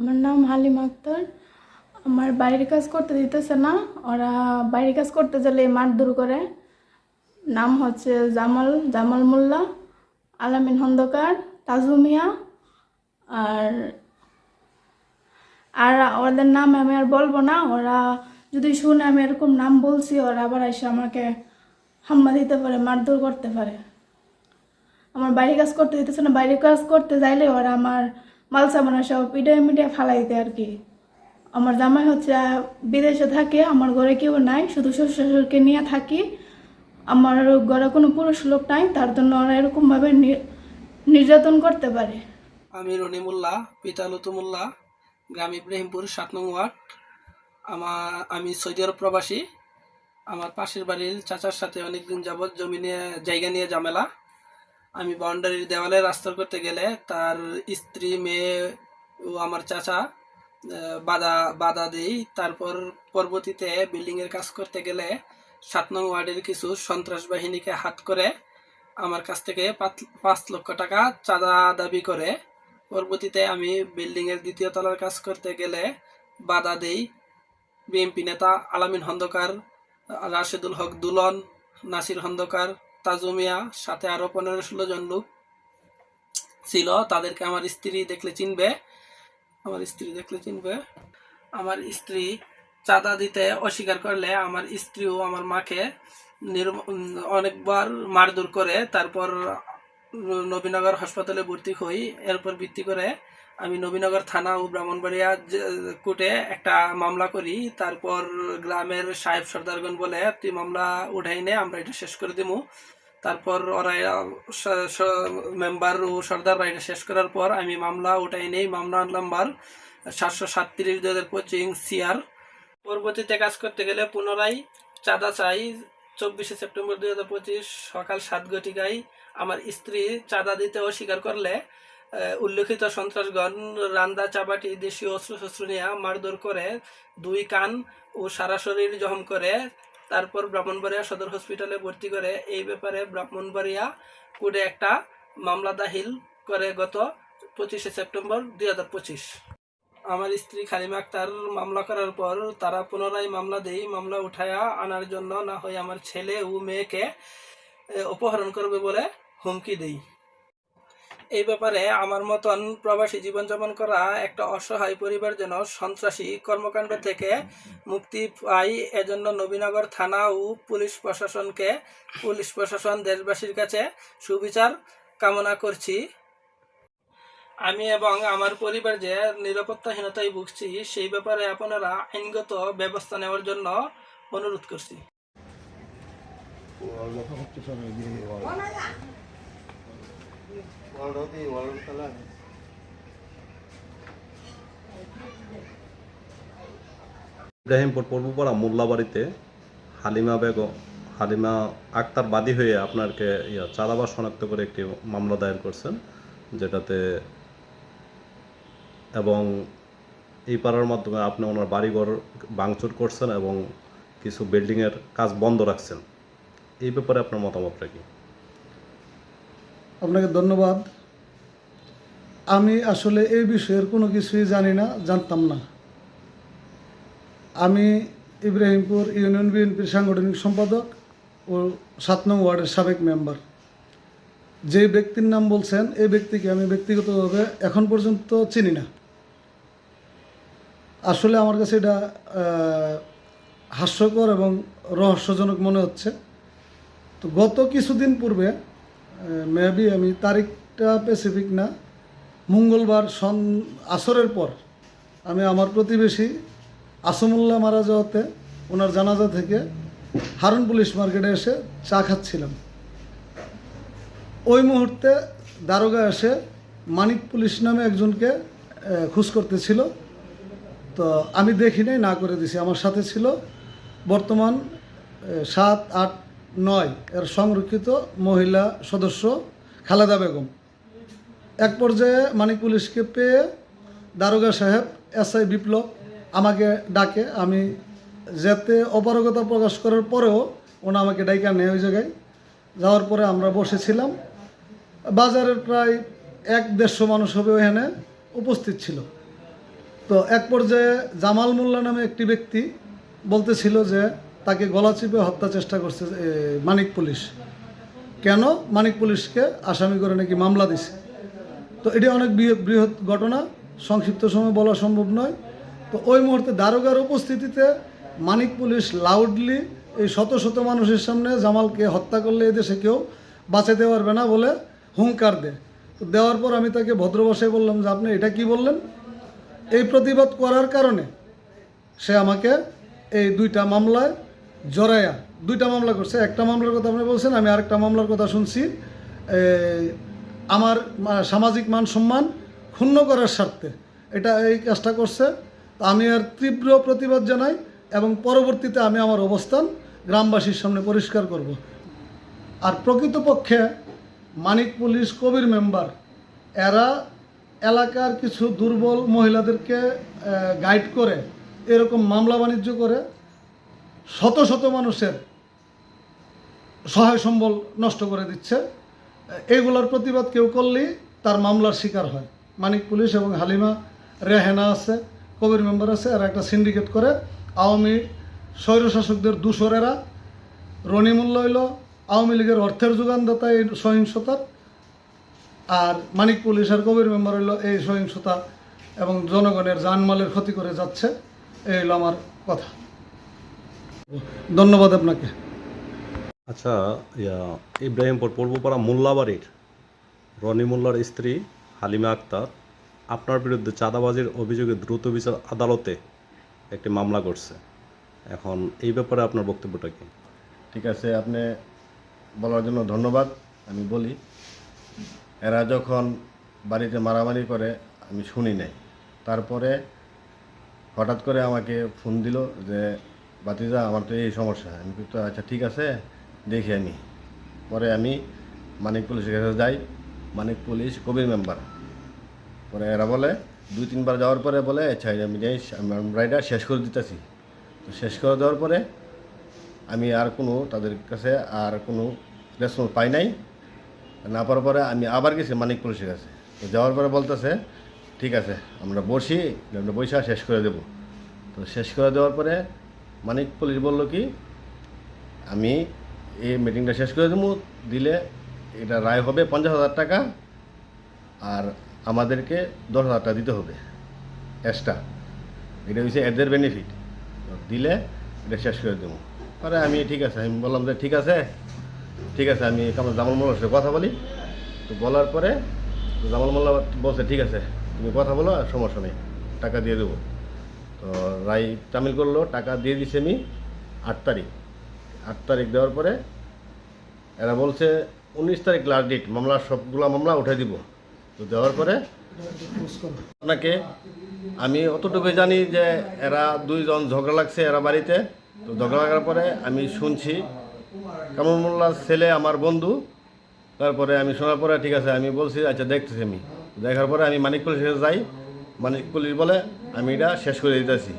আমার নাম হালিম আক্তার। আমার বাড়ির কাজ করতে দিতেছে না। ওরা বাড়ির কাজ করতে গেলে মারধর করে। নাম হচ্ছে জামাল জামাল মোল্লা, আলামিন খন্দকার তাজু মিয়া, আর আর ওদের নাম আমি আর বলব না। ওরা যদি শুনে আমি এরকম নাম বলছি, ওরা আবার এসে আমাকে হাম্মা দিতে পারে, মারধর করতে পারে। আমার বাড়ির কাজ করতে দিতেছে না। বাইরে কাজ করতে যাইলে ওরা আমার মাল সামান সব পিঠে মিডিয়া ফালাই দিতে আর কি। আমার জামাই হচ্ছে বিদেশে থাকে, আমার ঘরে কেউ নাই, শুধু শ্বশুর শ্বশুরকে নিয়ে থাকি। আমার ঘরে কোনো পুরুষ লোক নাই, তার জন্য ওরা এরকমভাবে নির্যাতন করতে পারে। আমি রনিমুল্লাহ পিতা লতুমুল্লাহ গ্রাম ইব্রাহিমপুর, সাত নং ওয়ার্ড। আমার আমি সৌদি আরব প্রবাসী। আমার পাশের বাড়ির চাচার সাথে অনেকদিন যাবৎ জমি নিয়ে, জায়গা নিয়ে ঝামেলা। আমি বাউন্ডারির দেওয়ালে রাস্তা করতে গেলে তার স্ত্রী, মেয়ে ও আমার চাচা বাধা বাধা দেই। তারপর পরবর্তীতে বিল্ডিংয়ের কাজ করতে গেলে সাত নং ওয়ার্ডের কিছু সন্ত্রাস বাহিনীকে হাত করে আমার কাছ থেকে পাঁচ- লক্ষ টাকা চাঁদা দাবি করে। পরবর্তীতে আমি বিল্ডিং এর দ্বিতীয় তলার কাজ করতে গেলে বাধা দেই। বিএনপি নেতা আলামিন খন্দকার রাশেদুল হক দুলন, নাসির খন্দকার তাজুমিয়া, সাথে আরও পনেরো ষোলো জন লোক ছিল। তাদেরকে আমার স্ত্রী দেখলে চিনবে। আমার স্ত্রী দেখলে চিনবে। আমার স্ত্রী চাঁদা দিতে অস্বীকার করলে আমার স্ত্রীও আমার মাকে অনেকবার মারধর করে, তারপর নবীনগর হাসপাতালে ভর্তি হই। এরপর ভিত্তি করে আমি নবীনগর থানা ও ব্রাহ্মণবাড়িয়া কোর্টে একটা মামলা করি। তারপর গ্রামের সাহেব সর্দারগণ বলে, তুই মামলা উঠাই নে, আমরা এটা শেষ করে দিমু। তারপর ওরা মেম্বার ও সর্দাররা এটা শেষ করার পর আমি মামলা উঠাই নেই। মামলা নাম্বার সাতশো সাতত্রিশ দু হাজার পঁচিশ সিআর। পরবর্তীতে কাজ করতে গেলে পুনরায় চাঁদা চাই। চব্বিশে সেপ্টেম্বর, দুই হাজার পঁচিশ সকাল সাত ঘটিকায় আমার স্ত্রী চাঁদা দিতে অস্বীকার করলে উল্লেখিত সন্ত্রাসগণ রান্দা, চাবাটি, দেশীয় অস্ত্রশস্ত্র নিয়ে মারধর করে, দুই কান ও সারা শরীর জখম করে, তারপর ব্রাহ্মণবাড়িয়া সদর হসপিটালে ভর্তি করে। এই ব্যাপারে ব্রাহ্মণবাড়িয়া কোর্টে একটা মামলা দাখিল করে গত পঁচিশে সেপ্টেম্বর দুই হাজার পঁচিশ। আমার স্ত্রী খালিমা আক্তার মামলা করার পর তারা পুনরায় মামলা দেই মামলা উঠায়া আনার জন্য না হয় আমার ছেলে ও মেয়েকে অপহরণ করবে বলে হুমকি দেই এই ব্যাপারে আমার মতন প্রবাসী জীবনযাপন করা একটা অসহায় পরিবার যেন সন্ত্রাসী কর্মকাণ্ড থেকে মুক্তি পায়, এজন্য নবীনগর থানা ও পুলিশ প্রশাসনকে, পুলিশ প্রশাসন দেশবাসীর কাছে সুবিচার কামনা করছি। আমি এবং আমার পরিবার যে নিরাপত্তাহীনতায় ভুগছি, সেই ব্যাপারে আপনারা আইনগত ব্যবস্থা নেওয়ার জন্য অনুরোধ করছি। ইব্রাহিমপুর পূর্বপাড়া মোল্লাবাড়িতে হালিমা বেগম, হালিমা আক্তার বাদী হয়ে আপনাকে ইয়া চাঁদাবাস শনাক্ত করে একটি মামলা দায়ের করছেন, যেটাতে এবং এই পাড়ার মাধ্যমে আপনি ওনার বাড়িঘর ভাঙচুর করছেন এবং কিছু বিল্ডিংয়ের কাজ বন্ধ রাখছেন। এই ব্যাপারে আপনার মতামতটা কি? আপনাকে ধন্যবাদ। আমি আসলে এই বিষয়ের কোনো কিছুই জানি না, জানতাম না। আমি ইব্রাহিমপুর ইউনিয়ন বিএনপির সাংগঠনিক সম্পাদক ও সাত নং ওয়ার্ডের সাবেক মেম্বার। যে ব্যক্তির নাম বলছেন, এই ব্যক্তিকে আমি ব্যক্তিগতভাবে এখন পর্যন্ত চিনি না। আসলে আমার কাছে এটা হাস্যকর এবং রহস্যজনক মনে হচ্ছে। তো গত কিছুদিন পূর্বে মেবি আমি তারিখটা স্পেসিফিক না। মঙ্গলবার সন আসরের পর আমি আমার প্রতিবেশী আসমুল্লাহ মারা যাওয়াতে ওনার জানাজা থেকে হারুন পুলিশ মার্কেটে এসে চা খাচ্ছিলাম। ওই মুহূর্তে দারোগা এসে মানিক পুলিশ নামে একজনকে খুশ করতেছিল। তো আমি দেখি নাই, না করে দিছি। আমার সাথে ছিল বর্তমান সাত, আট নয়, এর সংরক্ষিত মহিলা সদস্য খালেদা বেগম। এক পর্যায়ে মানিক পুলিশকে পেয়ে দারোগা সাহেব এসআই বিপ্লব আমাকে ডাকে। আমি যেতে অপারগতা প্রকাশ করার পরেও ওনা আমাকে ডাইকা নেয় ওই জায়গায়। যাওয়ার পরে আমরা বসেছিলাম। বাজারের প্রায় এক দেড়শো মানুষ হবে ওখানে উপস্থিত ছিল। তো এক পর্যায়ে জামাল মোল্লা নামে একটি ব্যক্তি বলতেছিল যে তাকে গলা চিপে হত্যা চেষ্টা করছে মানিক পুলিশ। কেন? মানিক পুলিশকে আসামি করে নাকি মামলা দিছে। তো এটি অনেক বৃহৎ ঘটনা, সংক্ষিপ্ত সময় বলা সম্ভব নয়। তো ওই মুহূর্তে দারোগার উপস্থিতিতে মানিক পুলিশ লাউডলি এই শত শত মানুষের সামনে জামালকে হত্যা করলে এদেশে কেউ বাঁচাতে পারবে না বলে হুঙ্কার দেয়। তো দেওয়ার পর আমি তাকে ভদ্রভাষায় বললাম যে, আপনি এটা কি বললেন? এই প্রতিবাদ করার কারণে সে আমাকে এই দুইটা মামলায় জড়াইয়া দুইটা মামলা করছে। একটা মামলার কথা আপনি বলছেন, আমি আরেকটা মামলার কথা শুনছি। আমার সামাজিক মান সম্মান ক্ষুণ্ণ করার স্বার্থে এটা এই কাজটা করছে। আমি আর তীব্র প্রতিবাদ জানাই এবং পরবর্তীতে আমি আমার অবস্থান গ্রামবাসীর সামনে পরিষ্কার করব। আর প্রকৃতপক্ষে মানিক পুলিশ কবির মেম্বার, এরা এলাকার কিছু দুর্বল মহিলাদেরকে গাইড করে, এরকম মামলা বাণিজ্য করে। শত শত মানুষের সহায় সম্বল নষ্ট করে দিচ্ছে। এইগুলোর প্রতিবাদ কেউ করলেই তার মামলার শিকার হয়। মানিক পুলিশ এবং হালিমা রেহেনা আছে, কবির মেম্বার আছে আর একটা সিন্ডিকেট করে। আওয়ামী স্বৈরশাসকদের দূষরেরা রনিমূল্য হইল আওয়ামী লীগের অর্থের যোগানদাতা এই সহিংসতার। আর মানিক পুলিশ আর কবির মেম্বার হইল এই সহিংসতা এবং জনগণের জানমালের ক্ষতি করে যাচ্ছে। এই হলো আমার কথা। ধন্যবাদ আপনাকে। আচ্ছা ইয়া ইব্রাহিমপুর পূর্বপাড়া মোল্লাবাড়ির রনি মোল্লার স্ত্রী হালিমা আক্তার আপনার বিরুদ্ধে চাঁদাবাজির অভিযোগে দ্রুত বিচার আদালতে একটি মামলা করছে। এখন এই ব্যাপারে আপনার বক্তব্যটা কি? ঠিক আছে আপনি বলার জন্য ধন্যবাদ আমি বলি এরা যখন বাড়িতে মারামারি করে আমি শুনি নাই। তারপরে হঠাৎ করে আমাকে ফোন দিল যে বাতিজা, আমার তো এই সমস্যা। আমি তো আচ্ছা ঠিক আছে, দেখি আমি পরে আমি মানিক পুলিশের কাছে যাই। Manik police Kabir member. পরে এরা বলে, দুই, তিনবার যাওয়ার পরে বলে আচ্ছা আমি যাই এটা শেষ করে দিতেছি। তো শেষ করে দেওয়ার পরে আমি আর কোনো তাদের কাছে আর কোনো রেসপন্স পাই নাই। না পাওয়ার পরে আমি আবার গেছি মানিক পুলিশের কাছে। তো যাওয়ার পরে বলতেছে, ঠিক আছে, আমরা বসি, আমরা বৈশা শেষ করে দেব। তো শেষ করে দেওয়ার পরে মানিক পুলিশ বলল কি, আমি এই মিটিংটা শেষ করে দেবো, দিলে এটা রায় হবে পঞ্চাশ হাজার টাকা আর আমাদেরকে দশ হাজার টাকা দিতে হবে এক্সট্রা এটা হচ্ছে এদের বেনিফিট দিলে এটা শেষ করে দেবো। পরে আমি, ঠিক আছে। আমি বললাম যে, ঠিক আছে। ঠিক আছে। আমি আমার জামাল মোল্লার সাথে কথা বলি। তো বলার পরে জামাল মোল্লা বলছে, ঠিক আছে, তুমি কথা বলো আর সমস্যা নেই, টাকা দিয়ে দেবো। তো রাই তামিল করল, টাকা দিয়ে দিছি আমি আট তারিখ। আট তারিখ দেওয়ার পরে এরা বলছে, উনিশ তারিখ লাস্ট ডেট, মামলা, সবগুলো মামলা উঠে দিব। তো দেওয়ার পরে আপনাকে, আমি অতটুকু জানি যে এরা দুইজন ঝগড়া লাগছে এরা বাড়িতে। তো ঝগড়া লাগার পরে আমি শুনছি কামরুল মোল্লার ছেলে আমার বন্ধু, তারপরে আমি শোনার পরে ঠিক আছে, আমি বলছি আচ্ছা দেখতেছি আমি দেখার পরে আমি মানিক পুলিশের কাছে যাই মানিক পুলিশ বলে, আমি এটা শেষ করে দিতেছি।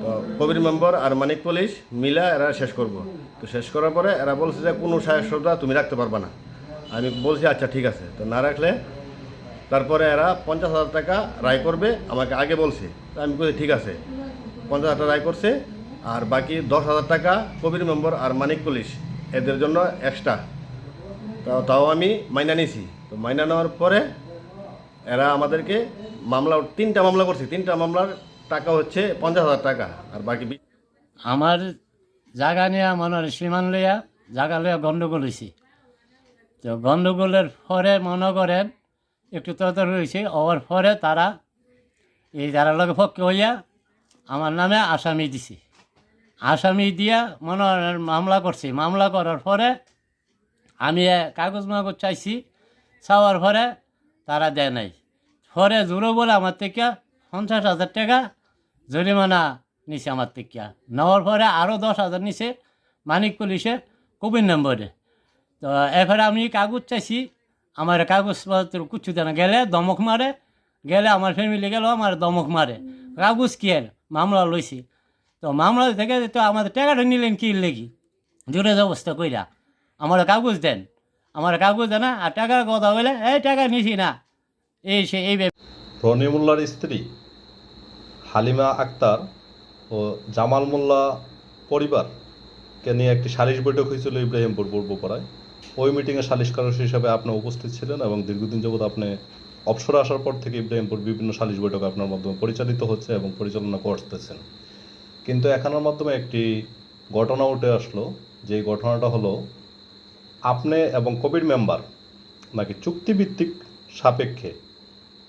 তো কবির মেম্বার আর মানিক পুলিশ মিলা এরা শেষ করব। তো শেষ করার পরে এরা বলছে যে, কোনো সাহেব তুমি রাখতে পারবে না। আমি বলছি আচ্ছা ঠিক আছে। তো না রাখলে তারপরে এরা পঞ্চাশ হাজার টাকা রায় করবে, আমাকে আগে বলছে। তো আমি বলছি, ঠিক আছে। পঞ্চাশ হাজার রায় করছে, আর বাকি দশ হাজার টাকা কবির মেম্বার আর মানিক পুলিশ, এদের জন্য এক্সট্রা তাও তাও আমি মাইনা নিছি তো মাইনা নেওয়ার পরে এরা আমাদেরকে মামলা, তিনটা মামলা করছি। তিনটা মামলার টাকা হচ্ছে পঞ্চাশ হাজার টাকা, আর বাকি আমার জাগা নিয়ে মনে সীমান লইয়া জাগা লইয়া গণ্ডগোল হয়েছে তো গণ্ডগোলের পরে মনে করেন একটু তরতর হয়েছে ওর পরে তারা এই যারা লগে পক্ষে হইয়া আমার নামে আসামি দিছে। আসামি দিয়া মনে মামলা করছি। মামলা করার পরে আমি কাগজ মাগজ চাইছি, চাওয়ার পরে তারা দেয় নাই। পরে জোরো বলে আমার থেকে, পঞ্চাশ হাজার টাকা জরিমানা নিছে আমার থেকে। নেওয়ার পরে আরও দশ হাজার নিছে মানিক পুলিশে কবির নম্বরে। তো এরপরে আমি কাগজ চাইছি, আমার কাগজপত্র কুচ্ছু দেন গেলে দমক মারে, গেলে আমার ফ্যামিলি গেল, আমার দমক মারে। কাগজ কি আর মামলা লইছি। তো মামলা থেকে তো আমাদের টাকাটা নিলেন কি লেগি? জোরে অবস্থা কইরা। আমার কাগজ দেন। আমার কাগজ দেন না আর টাকার কথা বলে, এই টাকা নিছি না। এই রনি মোল্লার স্ত্রী হালিমা আক্তার ও জামাল মোল্লা পরিবারকে নিয়ে একটি সালিশ বৈঠক হয়েছিল ইব্রাহিমপুর পূর্বপাড়ায়। ওই মিটিংয়ে সালিশকারক হিসাবে আপনি উপস্থিত ছিলেন এবং দীর্ঘদিন যাবৎ আপনি অবসরে আসার পর থেকে ইব্রাহিমপুর বিভিন্ন সালিশ বৈঠক আপনার মাধ্যমে পরিচালিত হচ্ছে এবং পরিচালনা করতেছেন। কিন্তু এখানের মাধ্যমে একটি ঘটনা উঠে আসলো, যে ঘটনাটা হলো, আপনি এবং কবির মেম্বার নাকি চুক্তিভিত্তিক সাপেক্ষে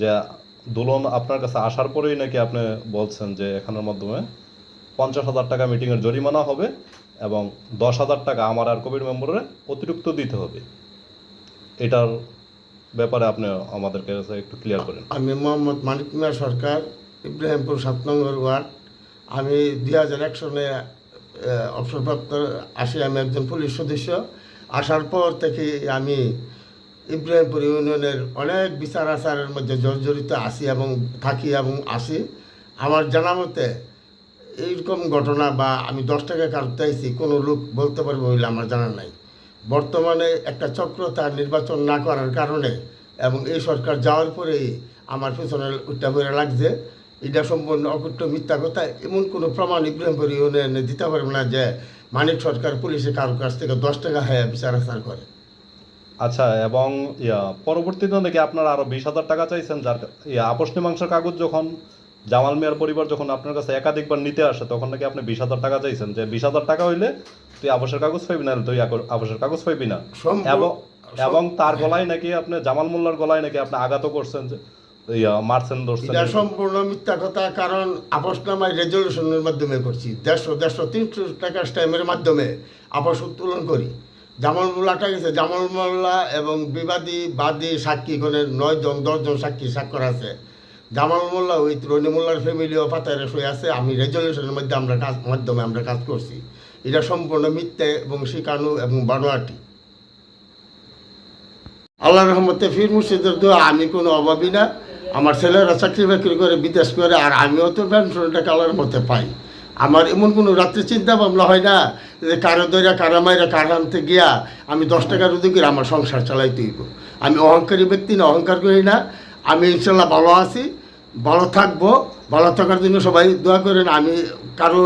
যে দোলন আপনার কাছে আসার পরেই নাকি আপনি বলছেন যে এখানের মাধ্যমে পঞ্চাশ হাজার টাকা মিটিংয়ের জরিমানা হবে এবং দশ হাজার টাকা আমার আর কবির মেম্বারের অতিরিক্ত দিতে হবে। এটার ব্যাপারে আপনি আমাদেরকে একটু ক্লিয়ার করেন। আমি মোহাম্মদ মানিক মিয়া সরকার, ইব্রাহিমপুর সাত নম্বর ওয়ার্ড। আমি দুই হাজার এক অবসরপ্রাপ্ত, আসি, আমি একজন পুলিশ সদস্য। আসার পর থেকে আমি ইব্রাহিমপুর ইউনিয়নের অনেক বিচার আচারের মধ্যে জর্জরিত আসি এবং থাকি এবং আসি। আমার জানা মতে এইরকম ঘটনা বা আমি দশ টাকা কাটতে আইছি কোনো লোক বলতে পারবে বলে আমার জানা নাই। বর্তমানে একটা চক্র তার নির্বাচন না করার কারণে এবং এই সরকার যাওয়ার পরেই আমার পেছনে উঠটা করে লাগছে। এটা সম্পূর্ণ অকুট্ট মিথ্যা কথা। এমন কোনো প্রমাণ ইব্রাহিমপুর ইউনিয়নে দিতে পারবে না যে মানিক সরকার পুলিশে কারোর কাছ থেকে দশ টাকা হ্যাঁ বিচার আচার করে। আচ্ছা এবং ইয়া পরবর্তীতে নাকি আপনারা আরও বিশ হাজার টাকা চাইছেন যার ইয়া আপোষ মীমাংসার কাগজ যখন জামাল মিয়ার পরিবার যখন আপনার কাছে একাধিকবার নিতে আসে তখন নাকি আপনি বিশ হাজার টাকা চাইছেন যে বিশ হাজার টাকা হইলে তুই আবাসের কাগজ পাইবি না তুই আবাসের কাগজ পাইবি না। এবং তার। গলায় নাকি আপনি জামাল মোল্লার গলায় নাকি আপনি আঘাত করছেন যে মারছেন ধরছেন। এটা সম্পূর্ণ মিথ্যা কথা কারণ আপোষনামায় রেজলিউশনের মাধ্যমে করছি। দেড়শো দেড়শো তিনশো টাকা স্ট্যাম্পের মাধ্যমে আপোষ উত্তোলন করি। জামাল মোল্লাটা গেছে জামাল মোল্লা এবং বিবাদী বাদী সাক্ষী করে নয় জন দশজন সাক্ষী স্বাক্ষর আছে। জামাল মোল্লা ওই রনি মোল্লার ফ্যামিলিও পাতারে শুয়ে আছে, আমি রেজলিউশনের মধ্যে আমরা কাজ, মাধ্যমে আমরা কাজ করছি। এটা সম্পূর্ণ মিথ্যে এবং শিকানু এবং বানোয়াটি। আল্লাহ রহমতে ফির মুর্শিদের দোয়া, আমি কোনো অভাবই না। আমার ছেলেরা চাকরি বাকরি করে বিদেশ করে, আর আমিও তো পেনশনটা কালার মধ্যে পাই। আমার এমন কোনো রাত্রে চিন্তা ভাবনা হয় না যে কারও দইরা, কারও মাইরা, কার আনতে গিয়া আমি দশ টাকা রুদি করে আমার সংসার চালাইতে হইব। আমি অহংকারী ব্যক্তি না, অহংকার করি না। আমি ইনশাল্লাহ ভালো আছি, ভালো থাকব, ভালো থাকার জন্য সবাই দোয়া করেন, আমি কারও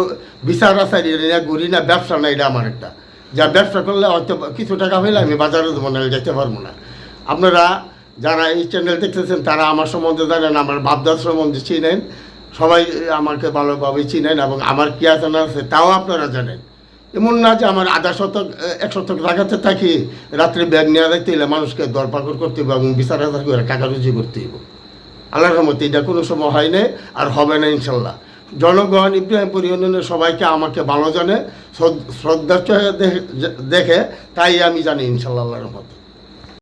বিচার আচারি না ঘুরি না, ব্যবসা না, এটা আমার একটা। যা ব্যবসা করলে হয়তো কিছু টাকা হইলে আমি বাজারে দেবো না যেতে পারব না। আপনারা যারা এই চ্যানেল দেখতেছেন, তারা আমার সম্বন্ধে জানেন, আমার বাপদার সম্বন্ধে চিনেন। সবাই আমাকে ভালোভাবে চিনেন এবং আমার কি আছে না আছে তাও আপনারা জানেন। এমন না যে আমার আধা শতক, এক শতক জায়গাতে থাকি, রাত্রে ব্যাগ নিয়ে যাইতে হলে মানুষকে দরপাকড় করতে হবে এবং বিচার আচার করে টাকা রুজি করতে হবে আল্লাহর রহমতে এটা কোনো সময় হয় আর হবে না ইনশাল্লাহ। জনগণ ইব্রাহিমপুর ইউনিয়নের সবাইকে আমাকে ভালো জানে, শ্রদ্ধ- দেখে- তাই আমি জানি ইনশাল্লাহ আল্লাহর রহমতে।